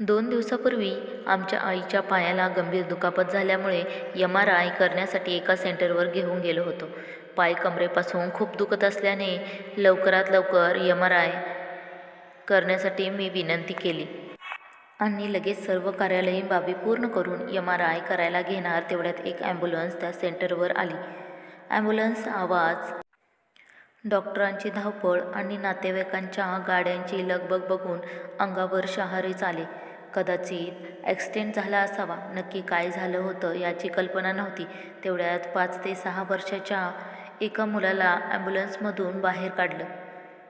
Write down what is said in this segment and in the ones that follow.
दोन दिवसापूर्वी आमच्या आईच्या पायाला गंभीर दुखापत झाल्यामुळे एम आर आय करण्यासाठी एका सेंटरवर घेऊन गेलो होतो. पाय कमरेपासून खूप दुखत असल्याने लवकरात लवकर एम आर आय करण्यासाठी मी विनंती केली. आणि लगेच सर्व कार्यालयीन बाबी पूर्ण करून एम आर आय करायला घेणार तेवढ्यात एक ॲम्ब्युलन्स त्या सेंटरवर आली. ॲम्ब्युलन्स आवाज डॉक्टरांची धावपळ आणि नातेवाईकांच्या गाड्यांची लगबग बघून अंगावर शहारेच आले कदाचित ॲक्सिडेंट झाला असावा. नक्की काय झालं होतं याची कल्पना नव्हती. तेवढ्यात पाच ते सहा वर्षाच्या एका मुलाला ॲम्ब्युलन्समधून बाहेर काढलं.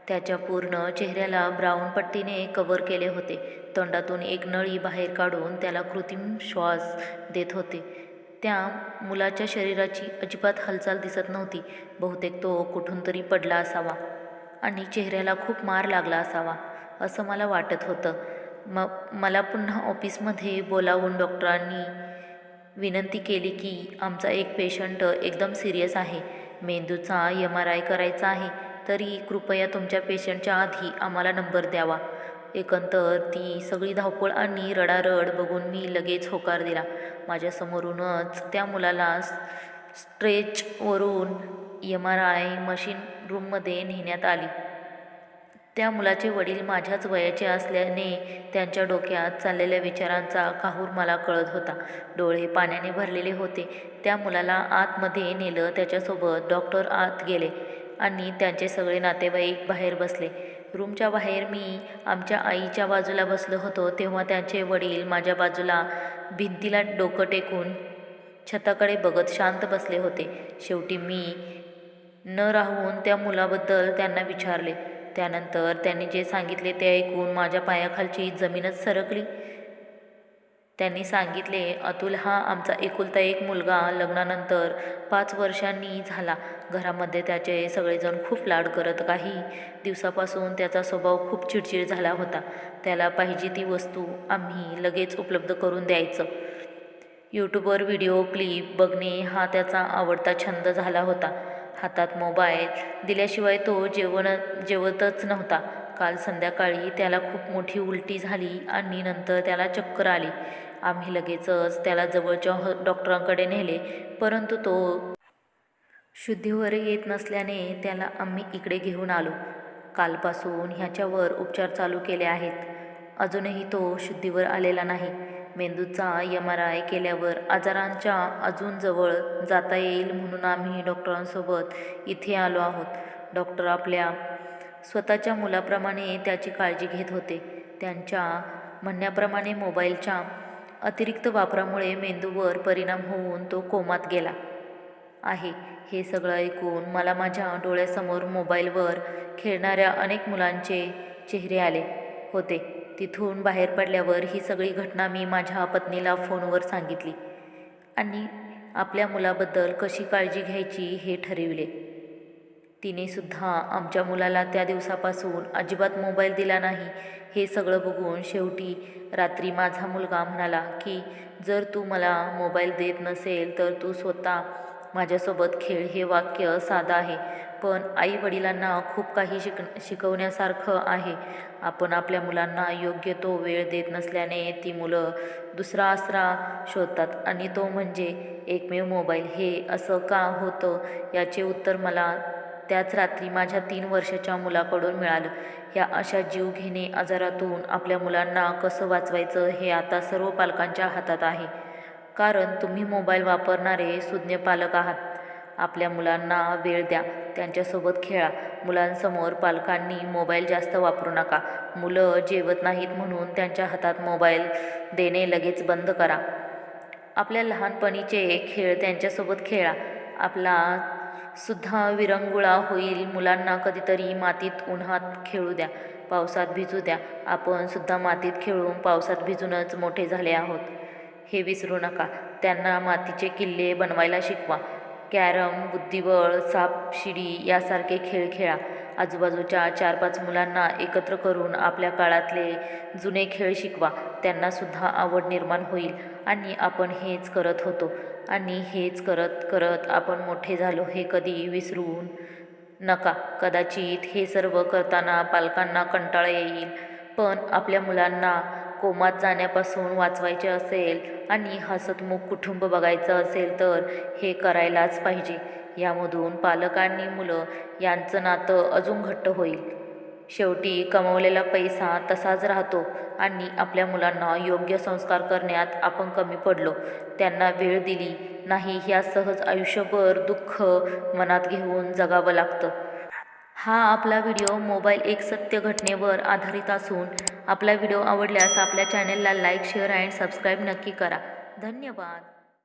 त्याच्या पूर्ण चेहऱ्याला ब्राऊन पट्टीने कव्हर केले होते. तोंडातून एक नळी बाहेर काढून त्याला कृत्रिम श्वास देत होते. त्या मुलाच्या शरीराची अजिबात हालचाल दिसत नव्हती. बहुतेक तो कुठून तरी पडला असावा आणि चेहऱ्याला खूप मार लागला असावा असं मला वाटत होतं. म मला पुन्हा ऑफिसमध्ये बोलावून डॉक्टरांनी विनंती केली की आमचा एक पेशंट एकदम सिरियस आहे. मेंदूचा एम आर आय करायचा आहे. तरी कृपया तुमच्या पेशंटच्या आधी आम्हाला नंबर द्यावा. एकंदर ती सगळी धावपळ आणि रडारड बघून मी लगेच होकार दिला. माझ्यासमोरूनच त्या मुलाला स्ट्रेचवरून एम आर आय मशीन रूममध्ये नेण्यात आली. त्या मुलाचे वडील माझ्याच वयाचे असल्याने त्यांच्या डोक्यात चाललेल्या विचारांचा काहूर मला कळत होता. डोळे पाण्याने भरलेले होते. त्या मुलाला आतमध्ये नेलं त्याच्यासोबत डॉक्टर आत गेले आणि त्यांचे सगळे नातेवाईक बाहेर बसले. रूमच्या बाहेर मी आमच्या आईच्या बाजूला बसलो होतो तेव्हा त्यांचे वडील माझ्या बाजूला भिंतीला डोकं टेकून छताकडे बघत शांत बसले होते. शेवटी मी न राहून त्या मुलाबद्दल त्यांना विचारले. त्यानंतर त्यांनी जे सांगितले ते ऐकून माझ्या पायाखालची जमीनच सरकली. त्यांनी सांगितले अतुल हा आमचा एकुलता एक मुलगा. लग्नानंतर पाच वर्षांनी झाला. घरामध्ये त्याचे सगळेजण खूप लाड करत काही दिवसापासून त्याचा स्वभाव खूप चिडचिड झाला होता. त्याला पाहिजे ती वस्तू आम्ही लगेच उपलब्ध करून द्यायचं. यूट्यूबवर व्हिडिओ क्लिप बघणे हा त्याचा आवडता छंद झाला होता. हातात मोबाईल दिल्याशिवाय तो जेवण जेवतच नव्हता. काल संध्याकाळी त्याला खूप मोठी उलटी झाली आणि नंतर त्याला चक्कर आली. आम्ही लगेचच त्याला जवळच्या हॉ डॉक्टरांकडे नेले परंतु तो शुद्धीवर येत नसल्याने त्याला आम्ही इकडे घेऊन आलो. कालपासून ह्याच्यावर उपचार चालू केले आहेत. अजूनही तो शुद्धीवर आलेला नाही. मेंदूचा एम आर आय केल्यावर आजारांच्या अजून जवळ जाता येईल म्हणून आम्ही डॉक्टरांसोबत इथे आलो आहोत. डॉक्टर आपल्या स्वतःच्या मुलाप्रमाणे त्याची काळजी घेत होते. त्यांच्या म्हणण्याप्रमाणे मोबाईलच्या अतिरिक्त वापरामुळे मेंदूवर परिणाम होऊन तो कोमात गेला आहे. हे सगळं ऐकून मला माझ्या डोळ्यासमोर मोबाईलवर खेळणाऱ्या अनेक मुलांचे चेहरे आले होते. तिथून बाहेर पडल्यावर ही सगळी घटना मी माझ्या पत्नीला फोनवर सांगितली. आणि आपल्या मुलाबद्दल कशी काळजी घ्यायची हे ठरविले. तिने सुद्धा आमच्या मुलाला त्या दिवसापासून अजिबात मोबाईल दिला नाही. हे सगळं बघून शेवटी रात्री माझा मुलगा म्हणाला की जर तू मला मोबाईल देत नसेल तर तू स्वतः माझ्यासोबत खेळ हे वाक्य साधं आहे. पण आई वडिलांना खूप काही शिक शिकवण्यासारखं आहे. आपण आपल्या मुलांना योग्य तो वेळ देत नसल्याने ती मुलं दुसरा आसरा शोधतात. आणि तो म्हणजे एकमेव मोबाईल. हे असं का होतं? याचे उत्तर मला त्याच रात्री माझ्या तीन वर्षाच्या मुलाकडून मिळालं. ह्या अशा जीवघेणे आजारातून आपल्या मुलांना कसं वाचवायचं हे आता सर्व पालकांच्या हातात आहे. कारण तुम्ही मोबाईल वापरणारे सुज्ञ पालक आहात. आपल्या मुलांना वेळ द्या त्यांच्यासोबत खेळा. मुलांसमोर पालकांनी मोबाईल जास्त वापरू नका. मुलं जेवत नाहीत म्हणून त्यांच्या हातात मोबाईल देणे लगेच बंद करा. आपल्या लहानपणीचे खेळ त्यांच्यासोबत खेळा. आपला सुद्धा विरंगुळा होईल. मुलांना कधीतरी मातीत उन्हात खेळू द्या. पावसात भिजू द्या. आपण सुद्धा मातीत खेळून पावसात भिजूनच मोठे झाले आहोत. हे विसरू नका. त्यांना मातीचे किल्ले बनवायला शिकवा. कॅरम बुद्धिबळ सापशिडी यासारखे खेळ खेळा. आजूबाजूच्या चार पाच मुलांना एकत्र करून आपल्या काळातले जुने खेळ शिकवा. त्यांनासुद्धा आवड निर्माण होईल. आणि आपण हेच करत होतो. आणि हेच करत करत आपण मोठे झालो हे कधी विसरून नका. कदाचित हे सर्व करताना पालकांना कंटाळा येईल. पण आपल्या मुलांना कोमात जाण्यापासून वाचवायचे असेल आणि हसतमुख कुटुंब बघायचं असेल तर हे करायलाच पाहिजे. यामधून पालकांनी मुलं यांचं नातं अजून घट्ट होईल. शेवटी कमवलेला पैसा तसाच राहतो आणि आपल्या मुलांना योग्य संस्कार करण्यात आपण कमी पडलो. त्यांना वेळ दिली नाही ह्या सहज आयुष्यभर दुःख मनात घेऊन जगावं लागतं. हा आपला व्हिडिओ मोबाईल एक सत्य घटनेवर आधारित असून आपला व्हिडिओ आवडल्यास आपल्या चॅनेलला लाईक शेअर अँड सबस्क्राईब नक्की करा. धन्यवाद.